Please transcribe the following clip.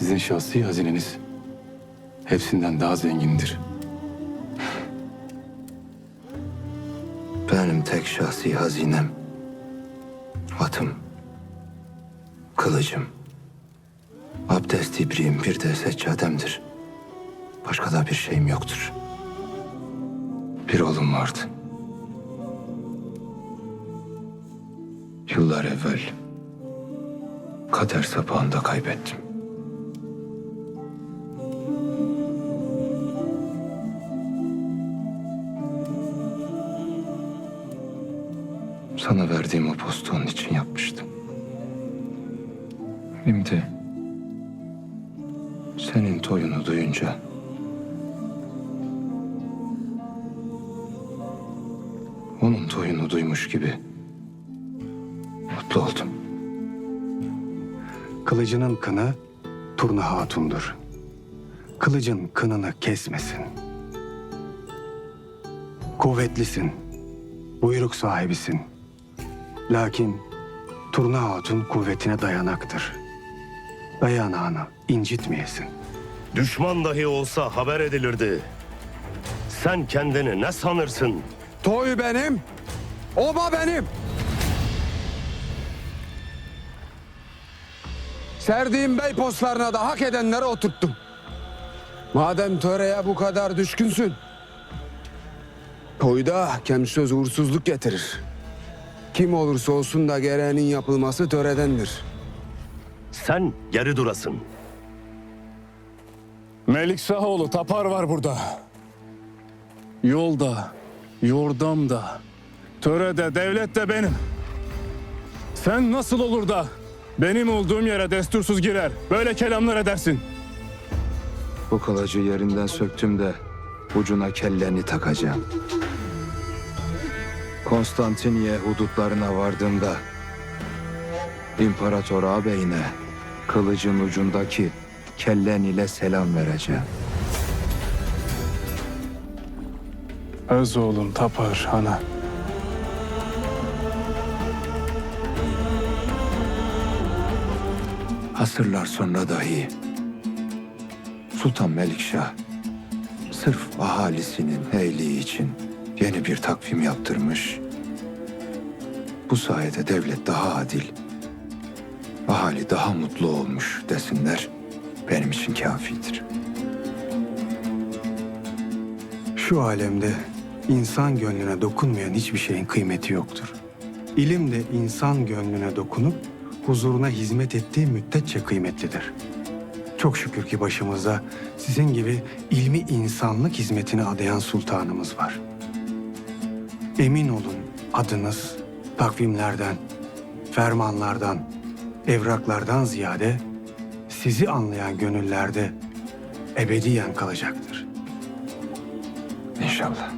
Sizin şahsi hazineniz hepsinden daha zengindir. Benim tek şahsi hazinem atım, kılıcım, abdest ibriğim bir de seccademdir. Başka da bir şeyim yoktur. Bir oğlum vardı. Yıllar evvel kader sapağında kaybettim. Sana verdiğim o postu onun için yapmıştım. Şimdi senin toyunu duyunca onun toyunu duymuş gibi mutlu oldum. Kılıcının kını Turna Hatun'dur. Kılıcın kınını kesmesin. Kuvvetlisin, buyruk sahibisin. Lakin Turna Hatun kuvvetine dayanaktır. Dayanağını incitmeyesin. Düşman dahi olsa haber edilirdi. Sen kendini ne sanırsın? Toy benim, oba benim. Serdiğim bey postlarına da hak edenleri oturttum. Madem töreye bu kadar düşkünsün, toyda kem söz uğursuzluk getirir. Kim olursa olsun da gereğinin yapılması töredendir. Sen geri durasın. Melik Şahoğlu tapar var burada. Yolda, yordamda, törede, devlet de benim. Sen nasıl olur da benim olduğum yere destursuz girer, böyle kelamlar edersin? Bu kılıcı yerinden söktüm de ucuna kelleni takacağım. Konstantiniye hudutlarına vardığımda İmparator ağabeyine kılıcın ucundaki kellen ile selam vereceğim. Öz oğlum tapar ana. Asırlar sonra dahi Sultan Melikşah sırf ahalisinin iyiliği için yeni bir takvim yaptırmış. Bu sayede devlet daha adil, ahali daha mutlu olmuş desinler benim için kafidir. Şu alemde insan gönlüne dokunmayan hiçbir şeyin kıymeti yoktur. İlim de insan gönlüne dokunup huzuruna hizmet ettiği müddetçe kıymetlidir. Çok şükür ki başımızda sizin gibi ilmi insanlık hizmetine adayan sultanımız var. Emin olun adınız takvimlerden, fermanlardan, evraklardan ziyade sizi anlayan gönüllerde ebediyen kalacaktır. İnşallah.